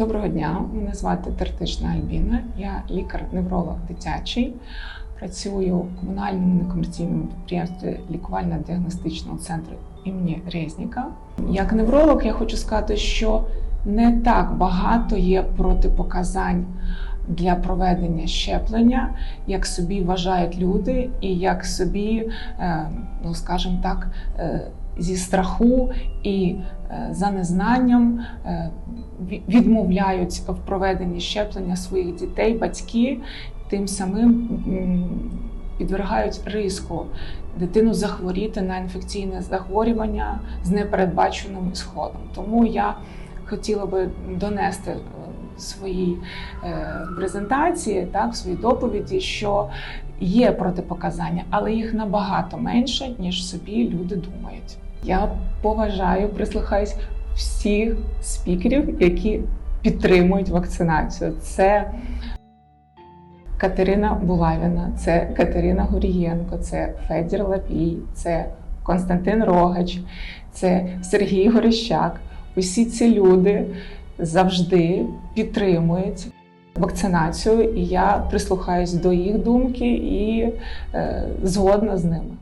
Доброго дня, мене звати Тертишна Альбіна. Я лікар-невролог дитячий. Працюю в комунальному некомерційному підприємстві лікувально-діагностичного центру імені Резніка. Як невролог, я хочу сказати, що не так багато є протипоказань для проведення щеплення, як собі вважають люди, і як собі, е, ну скажімо так, е, зі страху і е, за незнанням відмовляють в проведенні щеплення своїх дітей, батьки, тим самим підвергають ризику дитину захворіти на інфекційне захворювання з непередбаченим ісходом. Тому я хотіла би донести е, своїй е, презентації, так, в своїй доповіді, що є протипоказання, але їх набагато менше, ніж собі люди думають. Я поважаю, прислухаюсь всіх спікерів, які підтримують вакцинацію. Це Катерина Булавіна, це Катерина Горієнко, це Федір Лапій, це Константин Рогач, це Сергій Горищак. Усі ці люди завжди підтримують вакцинацію, і я прислухаюсь до їх думки і е, згодна з ними.